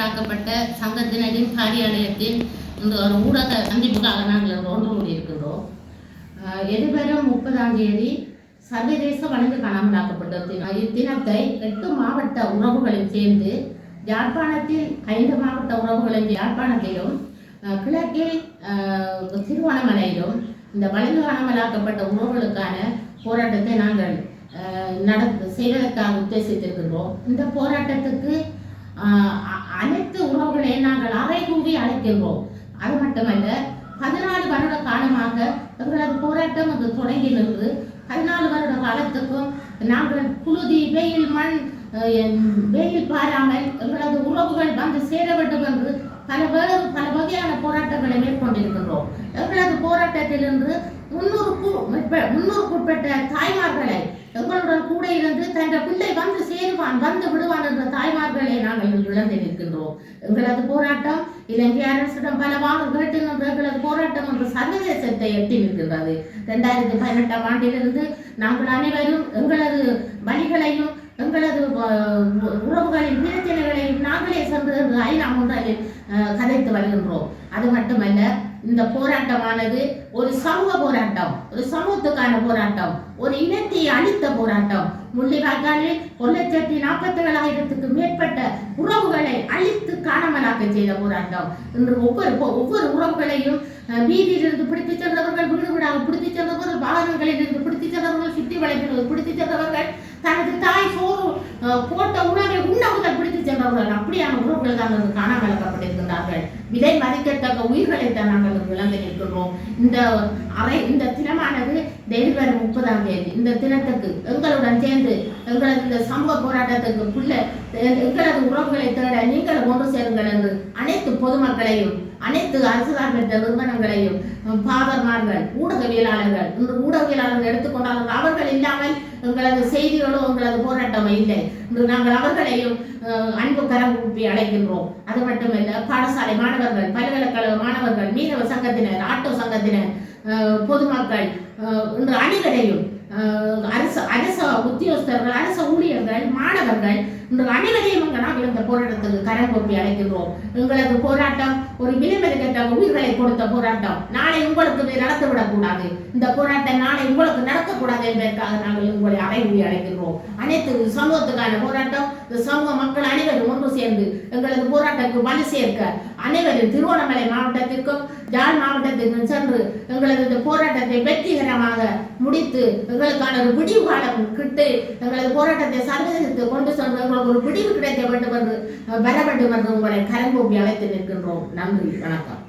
காணாமலாக்கப்பட்ட சங்கத்தினரின் காரியாலயத்தின் இந்த ஒரு ஊடக சந்திப்புக்காக நாங்கள் ஒன்று கூடியிருக்கின்றோம் எதிர்வரும் முப்பதாம் தேதி சர்வதேச வழக்கு காணாமலாக்கப்பட்ட தினம் இத்தினத்தை எட்டு மாவட்ட உறவுகளும் சேர்ந்து யாழ்ப்பாணத்தில் ஐந்து மாவட்ட உறவுகளின் யாழ்ப்பாணத்திலும் கிழக்கில் திருவண்ணாமலையிலும் இந்த வழக்கு காணாமலாக்கப்பட்ட உறவுகளுக்கான போராட்டத்தை நாங்கள் நட செய்வதற்காக உத்தேசித்திருக்கின்றோம். இந்த போராட்டத்துக்கு ஆஹ் அ- அனைத்து உறவுகளையும் நாங்கள் அறை அழைக்கின்றோம் அது மட்டுமல்ல பதினாலு வருட காலமாக எங்களது போராட்டம் அது தொடங்கி நின்று பதினாலு வருட காலத்துக்கும் நாங்கள் புழுதி வெயில் மண் வெயில் பாராமல் எங்களது உறவுகள் வந்து சேர வேண்டும் என்று பல வேறு பல வகையான போராட்டங்களை மேற்கொண்டிருக்கின்றோம். எங்களது போராட்டத்திலிருந்து முன்னூறுக்கும் முன்னூறுக்குட்பட்ட தாய்மார்களை எங்களுடன் கூட இருந்து தன் பிள்ளை வந்து சேருவான் வந்து விடுவான் என்ற தாய்மார்களை நாங்கள் இழந்து நிற்கின்றோம். எங்களது போராட்டம் இலங்கை அரசிடம் பல கேட்டு நின்ற எங்களது போராட்டம் ஒன்று சர்வதேசத்தை எட்டி நிற்கின்றது. ரெண்டாயிரத்தி பதினெட்டாம் ஆண்டிலிருந்து நாங்கள் அனைவரும் எங்களது வழிகளையும் எங்களது உறவுகளின் பிரச்சனைகளையும் நாங்களே சென்று ஐநா முன்னிலையில் கதைத்து வருகின்றோம். அது மட்டுமல்ல இந்த போராட்டமானது ஒரு சமூக போராட்டம் ஒரு சமூகத்துக்கான போராட்டம் ஒரு இனத்தை அழித்த போராட்டம். முள்ளிவாய்க்காலில் ஒரு லட்சத்தி நாற்பத்தி ஏழாயிரத்துக்கு மேற்பட்ட அழித்து காணாமலாக்க செய்த போராட்டம் என்று ஒவ்வொரு ஒவ்வொரு உறவுகளையும் வீதியிலிருந்து பிடித்து சென்றவர்கள் வீடு வீடாக பிடித்து சென்றவர்கள் வாகனங்களில் இருந்து பிடித்து சென்றவர்கள் சுற்றி வளைப்பில் பிடித்து சென்றவர்கள் தனது தாய் சோறு போட்ட உணவை உண்ணவுகள் முதல் பிடித்து சென்றவர்கள் அப்படியான உறவுகள் தான் அங்கு காணாமலாக்கப்பட்டிருக்கின்றார்கள். விலை மதிக்கத்தக்க உயிர்களை தான் நாங்கள் விளங்க நிற்கின்றோம். இந்த அறை இந்த தினமானது டெலிவரி முப்பதாம் தேதி. இந்த தினத்துக்கு எங்களுடன் சேர்ந்து எங்களது இந்த சமூக போராட்டத்துக்கு புள்ள எங்களது உறவுகளை தேட நீங்கள் ஒன்று சேருங்கள் என்று அனைத்து பொதுமக்களையும் அனைத்து அரசு சார்பற்ற நிறுவனங்களையும் பாதர்மார்கள் ஊடகவியலாளர்கள் இன்று ஊடகவியலாளர்கள் எடுத்துக்கொண்டாலும் அவர்கள் இல்லாமல் எங்களது செய்திகளோ எங்களது போராட்டமோ இல்லை. இன்று நாங்கள் அவர்களையும் அன்பு கரம் கூப்பி அழைக்கின்றோம். அது மட்டுமல்ல பாடசாலை மாணவர்கள் பல்கலைக்கழக மாணவர்கள் மீனவ சங்கத்தினர் ஆட்டோ சங்கத்தினர் பொதுமக்கள் இன்று அணிகளையும் அஹ், அரச அரச உத்தியோகஸ்தர்கள் அரச ஊழியர்கள் மாணவர்கள் இன்று அனைவரையும் இங்கு இந்த போராட்டத்துக்கு கரம் அழைக்கின்றோம். எங்களது போராட்டம் ஒரு விலைமதிக்கற்ற உயிர்களை கொடுத்த போராட்டம். நாளை உங்களுக்கு நடத்திவிடக் கூடாது இந்த போராட்டம் நாளை உங்களுக்கு நடக்கக்கூடாது என்பதற்காக நாங்கள் உங்களை அறைகூடி அழைக்கின்றோம். அனைத்து சமூகத்துக்கான போராட்டம். இந்த சமூக மக்கள் அனைவரும் ஒன்று சேர்ந்து எங்களது போராட்டத்துக்கு வலு சேர்க்க அனைவரும் திருவண்ணாமலை மாவட்டத்தில் யாழ் மாவட்டத்திற்கு சென்று எங்களது இந்த போராட்டத்தை வெற்றிகரமாக முடித்து எங்களுக்கான ஒரு விடிவு காலம் கிட்டு எங்களது போராட்டத்தை சர்வதேசத்துக்கு கொண்டு சென்று எங்களுக்கு ஒரு விடிவு கிடைக்க வேண்டும் என்று அஹ், வர வேண்டும் என்று உங்களை கரங்கூப்பி அழைத்து நிற்கின்றோம். நன்றி. வணக்கம்.